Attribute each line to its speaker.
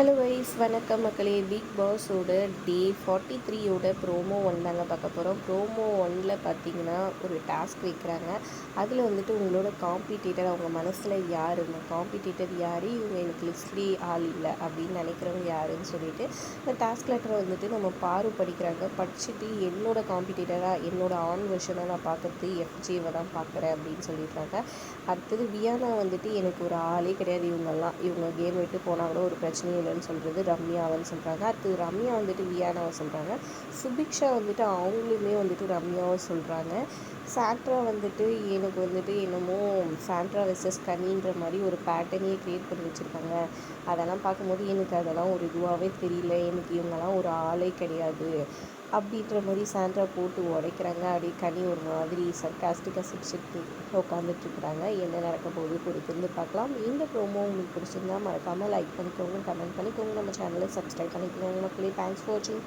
Speaker 1: Hello wise வணக்கம் மக்களே. Big பாஸோட டே ஃபார்ட்டி த்ரீயோட ப்ரோமோ ஒன் தாங்க பார்க்க போகிறோம் ப்ரோமோ ஒனில் பார்த்தீங்கன்னா ஒரு டாஸ்க் வைக்கிறாங்க. அதில் வந்துட்டு உங்களோட காம்படிட்டர் அவங்க மனசில் யார்? இந்த காம்படிட்டர் யார்? இவங்க எனக்கு லிஸ்ட்லேயே ஆள் இல்லை அப்படின்னு நினைக்கிறவங்க யாருன்னு சொல்லிட்டு இந்த டாஸ்க் லெட்டரை வந்துட்டு நம்ம பாரு படிக்கிறாங்க. படிச்சுட்டு என்னோட காம்படிட்டராக என்னோட ஆன் வெர்ஷனாக நான் பார்க்குறது எஃப்ஜேவை தான் பார்க்குறேன் அப்படின்னு சொல்லிடுறாங்க. அடுத்தது வியானா வந்துட்டு எனக்கு ஒரு ஆளே கிடையாது. இவங்கெல்லாம் இவங்க கேம் விட்டு போனால் கூட ஒரு பிரச்சனையும் இல்லை. இல்லைன்னு சொல்கிறது ரம்யாவன்னு சொல்கிறாங்க அடுத்து ரம்யா வந்துட்டு வியானாவை சொல்கிறாங்க சுபிக்ஷா வந்துட்டு அவங்களுமே வந்துட்டு ரம்யாவை சொல்கிறாங்க சாண்ட்ரா வந்துட்டு எனக்கு வந்துட்டு என்னமோ சாண்ட்ரா வெர்சஸ் கனின்ற மாதிரி ஒரு பேட்டர்னையே க்ரியேட் பண்ணி வச்சுருக்காங்க. அதெல்லாம் பார்க்கும்போது எனக்கு அதெல்லாம் ஒரு இதுவாகவே தெரியல. எனக்கு இவங்கெல்லாம் ஒரு ஆளே கிடையாது. அப்படின்ற மாதிரி சாண்ட்ரா போட்டு உடைக்கிறாங்க. அப்படியே கனி ஒரு மாதிரி சர்க்காஸ்டிக்காக சிரிச்சுட்டு உட்காந்துட்ருக்குறாங்க என்ன நடக்க போகுது பொறுத்திருந்து பார்க்கலாம். இந்த ப்ரோமோ உங்களுக்கு பிடிச்சிருந்தா மறக்காமல் லைக் பண்ணிக்கோங்க கமெண்ட் பண்ணிக்கோங்க. நம்ம சேனலை சப்ஸ்கிரைப் பண்ணிக்கோங்க. மக்களே தேங்க்ஸ் ஃபார் வாட்சிங்